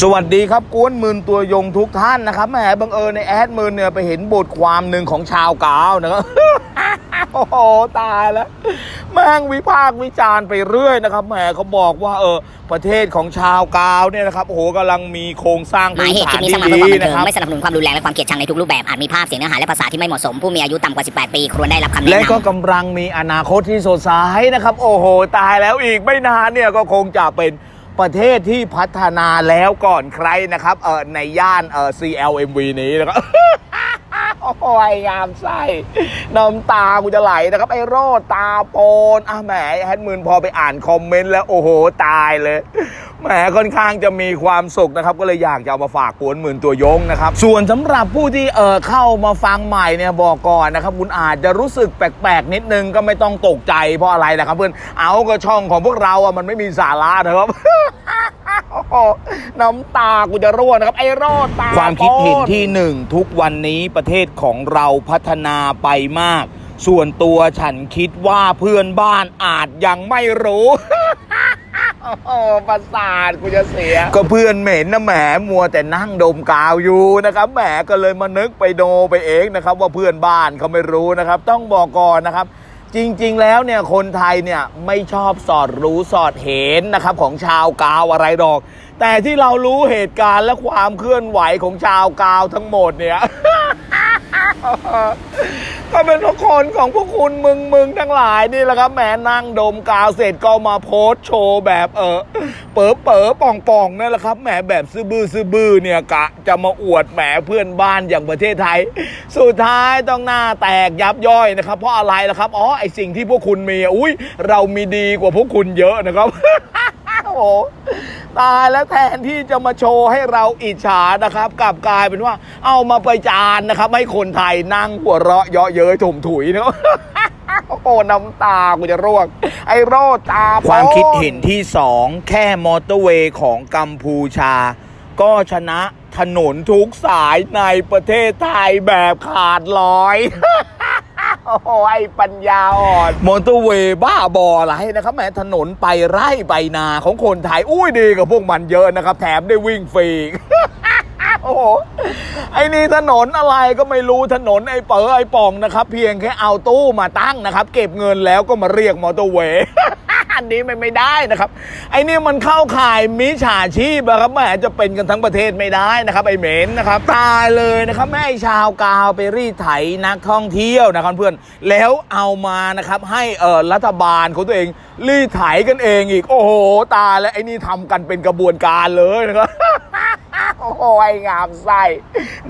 สวัสดีครับกวนหมื่นตัวยงทุกท่านนะครับแหมบังเอิญในแอดมืนเนี่ยไปเห็นบทความหนึ่งของชาวกาวนะครับโอ้โหตายแล้วแม่งวิพากษ์วิจารณ์ไปเรื่อยนะครับแหมเขาบอกว่าเออประเทศของชาวกาวเนี่ยนะครับโอ้โหกำลังมีโครงสร้างหมาพื้ยนเหตุคฐาลินปนี้ที่สร้างมาเพื่อดีความบันเทินะครับงไม่สนับสนุนความรุนแรงและความเกลียดชังในทุกรูปแบบอาจมีภาพเสียงเนื้อหาและภาษาที่ไม่เหมาะสมผู้มีอายุต่ำกว่า 18 ปีควรได้รับคำแนะและนำก็กำลังมีอนาคตที่สดใสนะครับ โอ้โห ตายแล้วอีกไม่นานเนี่ยก็คงจะเป็น ประเทศที่พัฒนาแล้วก่อนใครนะครับเออในย่านเออ CLMV นี้นะครับ โอ้ยงามไส้น้ำตากูจะไหลนะครับ ไอ้โรดตาโปนอะแหมแฮดมืนพอไปอ่านคอมเมนต์แล้วโอ้โหตายเลยแหมค่อนข้างจะมีความสุขนะครับ ก็เลยอยากจะเอามาฝากกวนหมื่นตัวยงนะครับ ส่วนสำหรับผู้ที่เออเข้ามาฟังใหม่เนี่ยบอกก่อนนะครับ คุณอาจจะรู้สึกแปลกๆ นิดนึงก็ไม่ต้องตกใจเพราะอะไรนะครับเพื่อนเอาก็ช่องของพวกเราอะมันไม่มีสาระนะครับ น้ำตากูจะร่วงนะครับ ไอ้โรดตาความคิดเห็นที่หนึ่งทุกวันนี้ประเทศของเราพัฒนาไปมาก ส่วนตัวฉันคิดว่าเพื่อนบ้านอาจยังไม่รู้โอ้โหประสาทกูจะเสีย ก็เพื่อนเหม็นนะแหมมัวแต่นั่งดมกาวอยู่นะครับแหมก็เลยมานึกไปโดไปเองนะครับ ว่าเพื่อนบ้านเขาไม่รู้นะครับ ต้องบอกก่อนนะครับ จริงๆ แล้วเนี่ยคนไทยเนี่ยไม่ชอบสอดรู้สอดเห็นนะครับของชาวกาวอะไรดอก แต่ที่เรารู้เหตุการณ์และความเคลื่อนไหวของชาวกาวทั้งหมดเนี่ย ก็เป็นเพราะคนของพวกคุณมึงมึงทั้งหลายนี่แหละครับแหมนั่งดมกาวเสร็จก็มาโพสโชว์แบบเออเป๋อเป๋อป่องป่องนั่นแหละครับแหมแบบซื่อบื้อซื่อบื้อเนี่ยกะ จะมาอวดแหมเพื่อนบ้านอย่างประเทศไทย สุดท้ายต้องหน้าแตกยับย่อยนะครับ เพราะอะไรล่ะครับอ๋อไอสิ่งที่พวกคุณมีอุ้ยเรามีดีกว่าพวกคุณเยอะนะครับ โห ตายแล้วแทนที่จะมาโชว์ให้เราอิจฉานะครับกลับกลายเป็นว่า เอามาประจานนะครับ ให้คนไทยนั่งหัวเราะเยาะเย้ยถมถุยเนาะโอ้โหน้ำตากูจะร่วง ไอ้โรดตาความคิดเห็นที่สองแค่มอเตอร์เวย์ของกัมพูชา ก็ชนะถนนทุกสายในประเทศไทยแบบขาดลอย โอ้โหไอ้ปัญญาอ่อนมอเตอร์เวย์บ้าบออะไรนะครับแหมถนนไปไร่ไปนาของคนไทยอุ้ยดีกับพวกมันเยอะนะครับ แถมได้วิ่งฟรีโอ้โห ไอ้นี่ถนนอะไรก็ไม่รู้ถนนไอ้เป๋อไอ้ป่องนะครับ เพียงแค่เอาตู้มาตั้งนะครับ เก็บเงินแล้วก็มาเรียกมอเตอร์เวย์านนี้มันไม่ได้นะครับ ไอ้นี่มันเข้าข่ายมิจฉาชีพนะครับแหมจะเป็นกันทั้งประเทศไม่ได้นะครับ ไอ้เหม็นนะครับ ตายเลยนะครับแม่ชาวกาวไปรีดไถนักท่องเที่ยวนะครับเพื่อนแล้วเอามานะครับให้เออรัฐบาลของตัวเองรีดไถกันเองอีก โอ้โห ตายแล้วไอ้นี่ทำกันเป็นกระบวนการเลยนะครับ โอ้โหไอ้งามไส้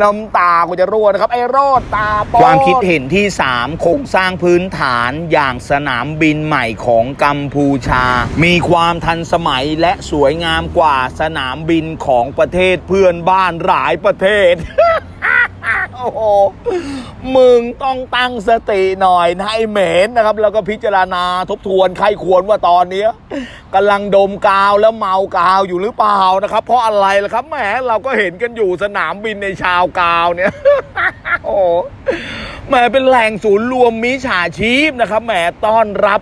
น้ำตากูจะร่วนะครับ ไอ้โรดตาปนความคิดเห็นที่ 3 โครงสร้างพื้นฐานอย่างสนามบินใหม่ของกัมพูชา มีความทันสมัยและสวยงามกว่าสนามบินของประเทศเพื่อนบ้านหลายประเทศ โอ้โห มึงต้องตั้งสติหน่อยนะไอ้เหม็นนะครับ แล้วก็พิจารณาทบทวนใครควรว่าตอนเนี้ยกำลังดมกาวแล้วเมากาวอยู่หรือเปล่านะครับ เพราะอะไรล่ะครับแหมเราก็เห็นกันอยู่สนามบินในชาวกาวเนี่ยโอ้แหมเป็นแหล่งศูนย์รวมมิจฉาชีพนะครับแหมต้อนรับ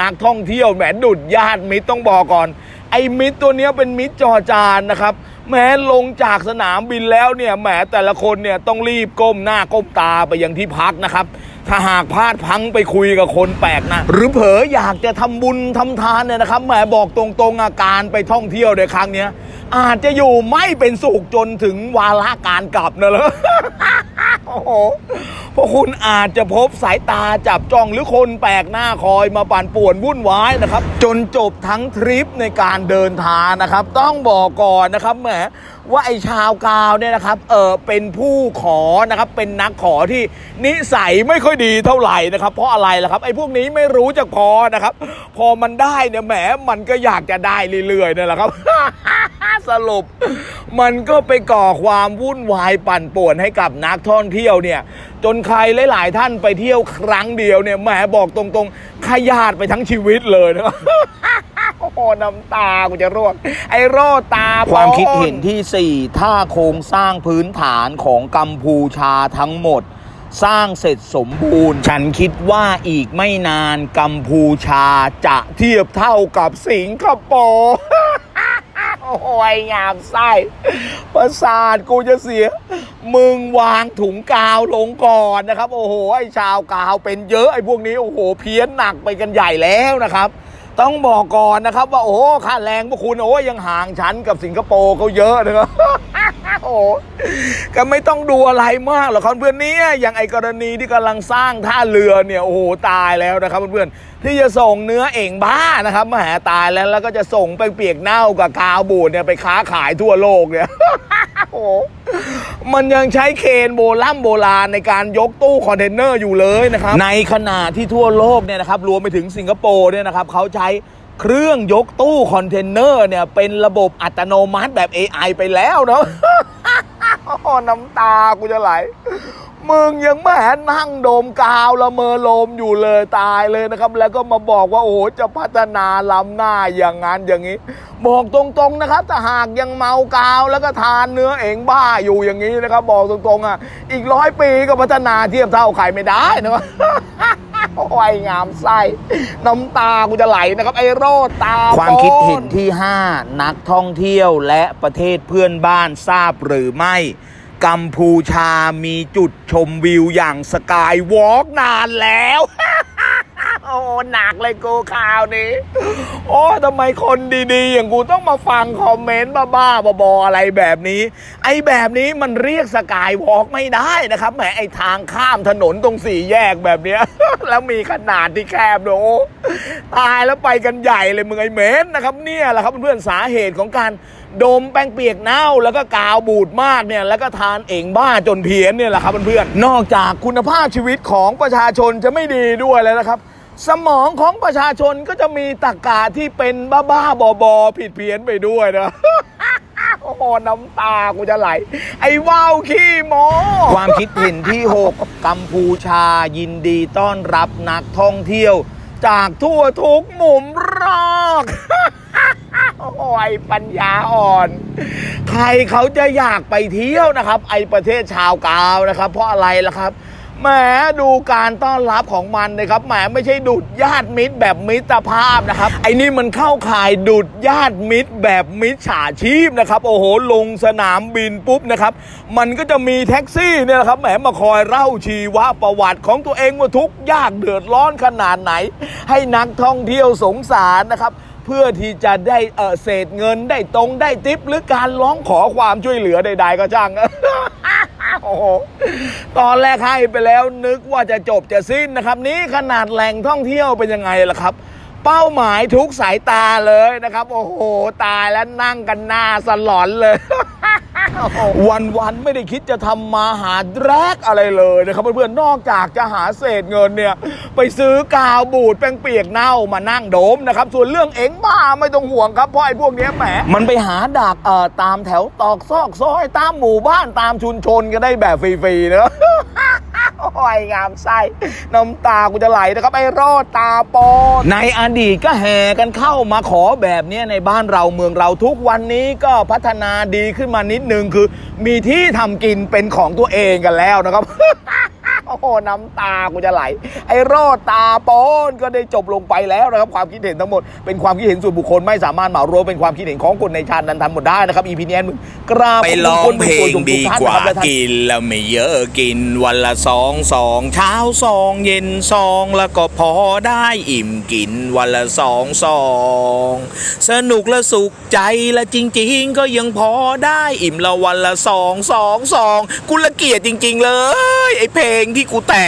นักท่องเที่ยวแหมดุดญาติมิตรต้องบอกก่อน ไอ้มิตรตัวเนี้ยเป็นมิตรจอจานนะครับ แม้ลงจากสนามบินแล้วเนี่ยแหมแต่ละคนเนี่ยต้องรีบก้มหน้าก้มตาไปยังที่พักนะครับ ถ้าหากพลาดพังไปคุยกับคนแปลกหนะหรือเผลออยากจะทำบุญทำทานเนี่ยนะครับแหมบอกตรงๆอาการไปท่องเที่ยวในครั้งเนี้ยอาจจะอยู่ไม่เป็นสุขจนถึงวาระการกลับนะเลย โหเพราะคุณอาจจะพบสายตาจับจ้องหรือคนแปลกหน้าคอยมาปั่นป่วนวุ่นวายนะครับ จนจบทั้งทริปในการเดินทางนะครับ ต้องบอกก่อนนะครับแหม ว่าไอ้ชาวกาวเนี่ยนะครับ เออเป็นผู้ขอนะครับ เป็นนักขอที่นิสัยไม่ค่อยดีเท่าไหร่นะครับ เพราะอะไรล่ะครับ ไอ้พวกนี้ไม่รู้จะพอนะครับ พอมันได้เนี่ยแหมมันก็อยากจะได้เรื่อยๆนั่นแหละครับ สรุป มันก็ไปก่อความวุ่นวายปั่นป่วนให้กับนักท่องเที่ยวเนี่ย จนใครหลาย ๆ ท่านไปเที่ยวครั้งเดียวเนี่ยแหมบอกตรงๆขยาดไปทั้งชีวิตเลยนะครับ โอ้โหน้ำตากูจะร่วงไอ้โรดตาความคิดเห็นที่ 4 ถ้าโครงสร้างพื้นฐานของกัมพูชาทั้งหมด สร้างเสร็จสมบูรณ์ ฉันคิดว่าอีกไม่นานกัมพูชาจะเทียบเท่ากับสิงคโปร์โอ้ยงามไส้ประสาทกูจะเสีย มึงวางถุงกาวลงก่อนนะครับ โอ้โหไอชาวกาวเป็นเยอะไอพวกนี้โอ้โห เพี้ยนหนักไปกันใหญ่แล้วนะครับ ต้องบอกก่อนนะครับ ว่าโอ้ค่าแรงพวกคุณโอ้ยังห่างชั้นกับสิงคโปร์เขาเยอะนะครับโอ้ก็ไม่ต้องดูอะไรมากหรอกครับเพื่อนเนี่ยอย่างไอกรณีที่กำลังสร้างท่าเรือเนี่ยโอ้โหตายแล้วนะครับเพื่อนๆ ที่จะส่งเนื้อเอ่งบ้านะครับมาหาตายแล้วแล้วก็จะส่งไปเปียกเน่ากับกาวบูดเนี่ยไปค้าขายทั่วโลกเนี่ยโอ้มันยังใช้เคนโบราณโบราณในการยกตู้คอนเทนเนอร์อยู่เลยนะครับในขณะที่ทั่วโลกเนี่ยนะครับรวมไปถึงสิงคโปร์เนี่ยนะครับเขาใช้เครื่องยกตู้คอนเทนเนอร์เนี่ยเป็นระบบอัตโนมัติแบบ AI ไปแล้วเนาะน้ำตากูจะไหล มึงยังแม่นั่งโดมกาวละเมอโลมอยู่เลยตายเลยนะครับ แล้วก็มาบอกว่าโอ้โหจะพัฒนาล้ำหน้าอย่างนั้นอย่างนี้ บอกตรงๆนะครับถ้าหากยังเมากาวแล้วก็ทานเนื้อเองบ้าอยู่อย่างนี้นะครับ บอกตรงๆอะอีกร้อยปีก็พัฒนาเทียบเท่าใครไม่ได้นะโอ้ยงามไส้น้ำตากูจะไหลนะครับไอโรดตาความคิดเห็นที่ 5 นักท่องเที่ยวและประเทศเพื่อนบ้านทราบหรือไม่ กัมพูชามีจุดชมวิวอย่างสกายวอล์กนานแล้ว โอ้หนักเลยกูข่าวนี้ โอ้ทำไมคนดีๆ อย่างกูต้องมาฟังคอมเมนต์บ้าๆบอๆอะไรแบบนี้ ไอ้แบบนี้มันเรียกสกายวอล์กไม่ได้นะครับแหมไอ้ทางข้ามถนนตรงสี่แยกแบบเนี้ย แล้วมีขนาดที่แคบโดยตายแล้วไปกันใหญ่เลยมึงไอ้เมนนะครับเนี่ยแหละครับเพื่อนๆสาเหตุของการดมแป้งเปียกเน่าแล้วก็กาวบูดมากเนี่ยแล้วก็ทานเองบ้าจนเพี้ยนเนี่ยแหละครับเพื่อนๆนอกจากคุณภาพชีวิตของประชาชนจะไม่ดีด้วยแล้วนะครับ สมองของประชาชนก็จะมีตรรกะที่เป็นบ้าๆบอๆผิดเพี้ยนไปด้วยนะโอ้โหน้ำตากูจะไหล ไอ้ว่าวขี้โมความคิดเห็นที่ 6 กัมพูชายินดีต้อนรับนักท่องเที่ยว จากทั่วทุกมุมรอกโอ้ยปัญญาอ่อน ใครเขาจะอยากไปเที่ยวนะครับ ไอประเทศชาวกาวนะครับ เพราะอะไรล่ะครับ แหมดูการต้อนรับของมันนะครับแหมไม่ใช่ดุดญาติมิตรแบบมิตรภาพนะครับ ไอ้นี่มันเข้าข่ายดุดญาติมิตรแบบมิจฉาชีพนะครับ โอ้โหลงสนามบินปุ๊บนะครับ มันก็จะมีแท็กซี่เนี่ยนะครับแหมมาคอยเล่าชีวประวัติของตัวเองว่าทุกยากเดือดร้อนขนาดไหน ให้นักท่องเที่ยวสงสารนะครับเพื่อที่จะได้เออเศษเงินได้ตรงได้ติปหรือการร้องขอความช่วยเหลือใดๆก็ช่าง โอ้โหตอนแรกให้ไปแล้วนึกว่าจะจบจะสิ้นนะครับ นี้ขนาดแหล่งท่องเที่ยวเป็นยังไงล่ะครับ เป้าหมายทุกสายตาเลยนะครับ โอ้โห ตายแล้วนั่งกันหน้าสลอนเลย วันวันๆไม่ได้คิดจะทำมาหาแรกอะไรเลยนะครับเพื่อนๆนอกจากจะหาเศษเงินเนี่ยไปซื้อกาวบูดแป้งเปียกเน่ามานั่งโดมนะครับส่วนเรื่องเอ็งบ้าไม่ต้องห่วงครับเพราะไอ้พวกนี้แหมมันไปหาดักเอ่อตามแถวตอกซอกซอยตามหมู่บ้านตามชุมชนกันได้แบบฟรีๆเนะ โอ้ยงามไส้น้ำตากูจะไหลนะครับไอ้รอดตาโปนในอดีตก็แห่กันเข้ามาขอแบบนี้ในบ้านเราเมืองเราทุกวันนี้ก็พัฒนาดีขึ้นมานิดนึงคือ มีที่ทำกินเป็นของตัวเองกันแล้วนะครับ อ้น้ำตากูจะไหล ไอ้รอดตาโปนก็ได้จบลงไปแล้วนะครับความคิดเห็นทั้งหมดเป็นความคิดเห็นส่วนบุคคลไม่สามารถเหมารวมเป็นความคิดเห็นของคนในชาตินั้นทำหมดได้นะครับอีพีนี้มึงกราบไปขบร้องเพลงดีกว่ากินแล้วไม่เยอะกินวันละสองสองเช้าสองเย็นสองแล้วก็พอได้อิ่มกิน วันละสองสอง สนุกและสุขใจและจริง ๆ ก็ยังพอได้อิ่มละวันละสองสองสองกูละเกียดจริง ๆ เลย ไอเพลงที่กูแต่ง